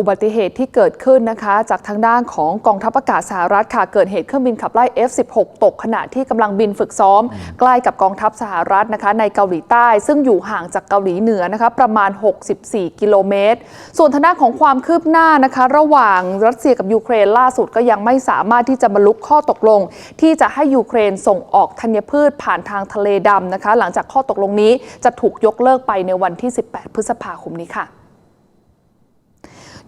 อุบัติเหตุที่เกิดขึ้นนะคะจากทางด้านของกองทัพอากาศสหรัฐค่ะเกิดเหตุเครื่องบินขับไล่ F-16 ตกขณะที่กำลังบินฝึกซ้อม ใกล้กับกองทัพสหรัฐนะคะในเกาหลีใต้ ซึ่งอยู่ห่างจากเกาหลีเหนือนะคะประมาณ 64 กิโลเมตร ส่วนทางด้านของความคืบหน้านะคะ ระหว่างรัสเซียกับยูเครนล่าสุดก็ยังไม่สามารถที่จะบรรลุข้อตกลง ที่จะให้ยูเครนส่งออกธัญพืชผ่านทางทะเลดำนะคะ หลังจากข้อตกลงนี้จะถูกยกเลิกไปในวันที่ 18 พฤษภาคมนี้ค่ะ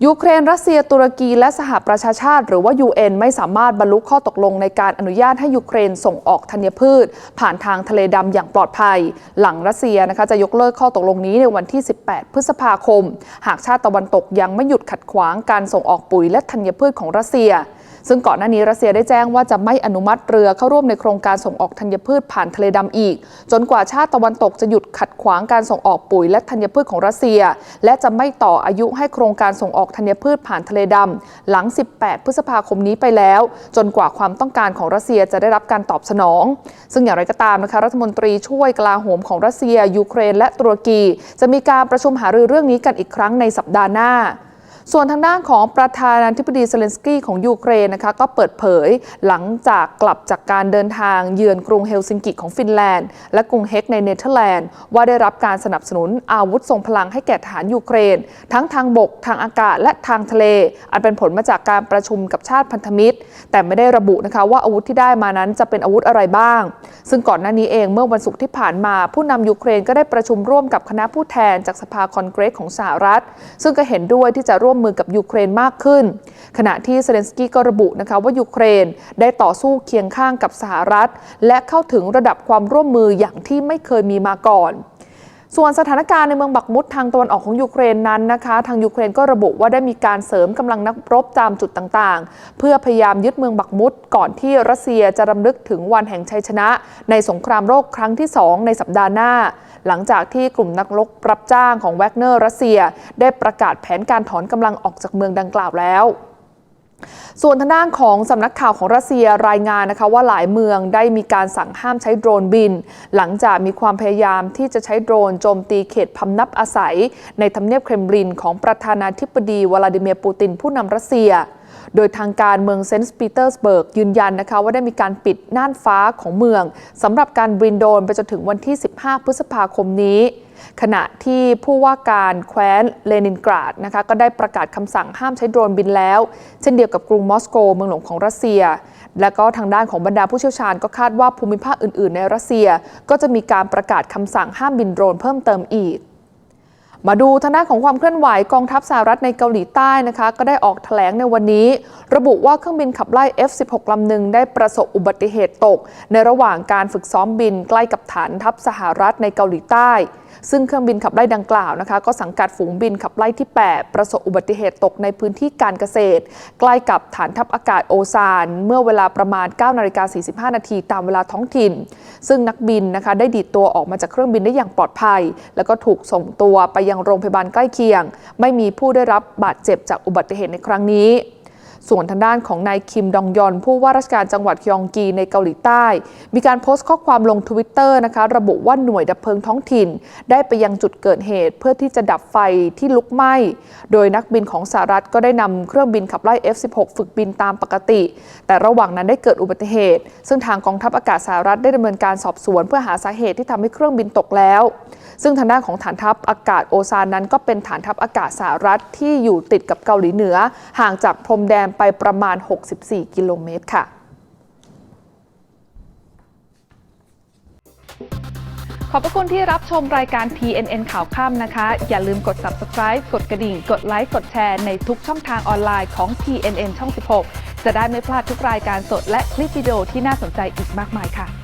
ยูเครน รัสเซีย ตุรกี และสหประชาชาติ หรือว่า UN ไม่สามารถบรรลุข้อตกลงในการอนุญาตให้ยูเครนส่งออกธัญพืช ผ่านทางทะเลดำอย่างปลอดภัย หลังรัสเซียนะคะจะยกเลิกข้อตกลงนี้ในวันที่ 18 พฤษภาคม หากชาติตะวันตกยังไม่หยุดขัดขวางการส่งออกปุ๋ยและธัญพืชของรัสเซีย ซึ่งก่อนหน้านี้รัสเซียได้แจ้งว่าจะไม่อนุมัติเรือเข้าร่วมในโครงการส่งออกธัญพืชผ่านทะเลดำอีก จนกว่าชาติตะวันตกจะหยุดขัดขวางการส่งออกปุ๋ยและธัญพืชของรัสเซีย และจะไม่ต่ออายุให้โครงการส่งออกธัญพืชผ่านทะเลดำหลัง 18 พฤษภาคมนี้ไปแล้ว จนกว่าความต้องการของรัสเซียจะได้รับการตอบสนอง ซึ่งอย่างไรก็ตามนะคะรัฐมนตรีช่วยกลาโหมของรัสเซีย ยูเครน และตุรกี จะมีการประชุมหารือเรื่องนี้กันอีกครั้งในสัปดาห์หน้า ส่วนทางด้านของประธานาธิบดีเซเลนสกี้ของยูเครนนะคะก็เปิดเผยหลังจากกลับจากการเดินทางเยือนกรุงเฮลซิงกิของฟินแลนด์ และกรุงเฮกในเนเธอร์แลนด์ ว่าได้รับการสนับสนุนอาวุธทรงพลังให้แก่ทหารยูเครน ทั้งทางบก ทางอากาศและทางทะเล อันเป็นผลมาจากการประชุมกับชาติพันธมิตร แต่ไม่ได้ระบุนะคะว่าอาวุธที่ได้มานั้นจะเป็นอาวุธอะไรบ้าง ซึ่งก่อนหน้านี้เองเมื่อวันศุกร์ที่ผ่านมา ผู้นำยูเครนก็ได้ประชุมร่วมกับคณะผู้แทนจากสภาคอนเกรสของสหรัฐ ซึ่งก็เห็นด้วยที่จะร่วมร่วมมือกับยูเครนมากขึ้น ขณะที่เซเลนสกี้ก็ระบุนะคะว่ายูเครนได้ต่อสู้เคียงข้างกับสหรัฐ และเข้าถึงระดับความร่วมมืออย่างที่ไม่เคยมีมาก่อน ส่วนสถานการณ์ในเมืองบักมุดทางตะวันออกของยูเครนนั้นนะคะ ทางยูเครนก็ระบุว่าได้มีการเสริมกำลังนักรบตามจุดต่างๆ เพื่อพยายามยึดเมืองบักมุดก่อนที่รัสเซียจะรำลึกถึงวันแห่งชัยชนะ ในสงครามโลกครั้งที่ 2 ในสัปดาห์หน้า หลังจากที่กลุ่มนักรบรับจ้างของแวกเนอร์รัสเซีย ได้ประกาศแผนการถอนกำลังออกจากเมืองดังกล่าวแล้ว ส่วนทางด้านของสำนักข่าวของรัสเซียรายงานนะคะว่าหลายเมืองได้มีการสั่งห้ามใช้โดรนบิน หลังจากมีความพยายามที่จะใช้โดรนโจมตีเขตพำนับอาศัย ในทำเนียบเครมลินของประธานาธิบดีวลาดิเมียร์ปูตินผู้นำรัสเซีย โดยทางการเมืองเซนต์ปีเตอร์สเบิร์กยืนยันนะคะว่าได้มีการปิดน่านฟ้าของเมืองสำหรับการบินโดรนไปจนถึงวันที่ 15 พฤษภาคมนี้ ขณะที่ผู้ว่าการแคว้นเลนินกราดนะคะก็ได้ประกาศคำสั่งห้ามใช้โดรนบินแล้ว เช่นเดียวกับกรุงมอสโกเมืองหลวงของรัสเซีย และก็ทางด้านของบรรดาผู้เชี่ยวชาญก็คาดว่าภูมิภาคอื่น ๆ ในรัสเซีย ก็จะมีการประกาศคำสั่งห้ามบินโดรนเพิ่มเติมอีกมาดูทางด้านของความเคลื่อนไหวกองทัพสหรัฐในเกาหลีใต้นะคะ ก็ได้ออกแถลงในวันนี้ ระบุว่าเครื่องบินขับไล่ F-16 ลำหนึ่งได้ประสบอุบัติเหตุตก ในระหว่างการฝึกซ้อมบินใกล้กับฐานทัพสหรัฐในเกาหลีใต้ ซึ่งเครื่องบินขับไล่ดังกล่าวนะคะ ก็สังกัดฝูงบินขับไล่ที่ 8 ประสบอุบัติเหตุตกในพื้นที่การเกษตร ใกล้กับฐานทัพอากาศโอซาน เมื่อเวลาประมาณ9นาฬิกา45 นาทีตามเวลาท้องถิ่น ซึ่งนักบินนะคะได้ดีดตัวออกมาจากเครื่องบินได้อย่างปลอดภัย แล้วก็ถูกส่งตัวไปยังโรงพยาบาลใกล้เคียง ไม่มีผู้ได้รับบาดเจ็บจากอุบัติเหตุในครั้งนี้ ส่วนทางด้านของนายคิมดองยอน ผู้ว่าราชการจังหวัดยองกีในเกาหลีใต้ มีการโพสต์ข้อความลงทวิตเตอร์นะคะระบุว่าหน่วยดับเพลิงท้องถิ่น ได้ไปยังจุดเกิดเหตุ เพื่อที่จะดับไฟที่ลุกไหม้ โดยนักบินของสหรัฐก็ได้นำเครื่องบินขับไล่ F-16 ฝึกบินตามปกติ แต่ระหว่างนั้นได้เกิดอุบัติเหตุ ซึ่งทางกองทัพอากาศสหรัฐได้ดำเนินการสอบสวน เพื่อหาสาเหตุที่ทำให้เครื่องบินตกแล้ว ซึ่งทางด้านของฐานทัพอากาศโอซานนั้น ก็เป็นฐานทัพอากาศสหรัฐที่อยู่ติดกับเกาหลีเหนือ ห่างจากพรมแดนไปประมาณ 64 กิโลเมตรค่ะ ขอบพระคุณที่รับชมรายการ TNN ข่าวค่ำนะคะ อย่าลืมกด subscribe กดกระดิ่ง กดไลค์ กดแชร์ในทุกช่องทางออนไลน์ของ TNN ช่อง 16 จะได้ไม่พลาดทุกรายการสดและคลิปวิดีโอที่น่าสนใจอีกมากมายค่ะ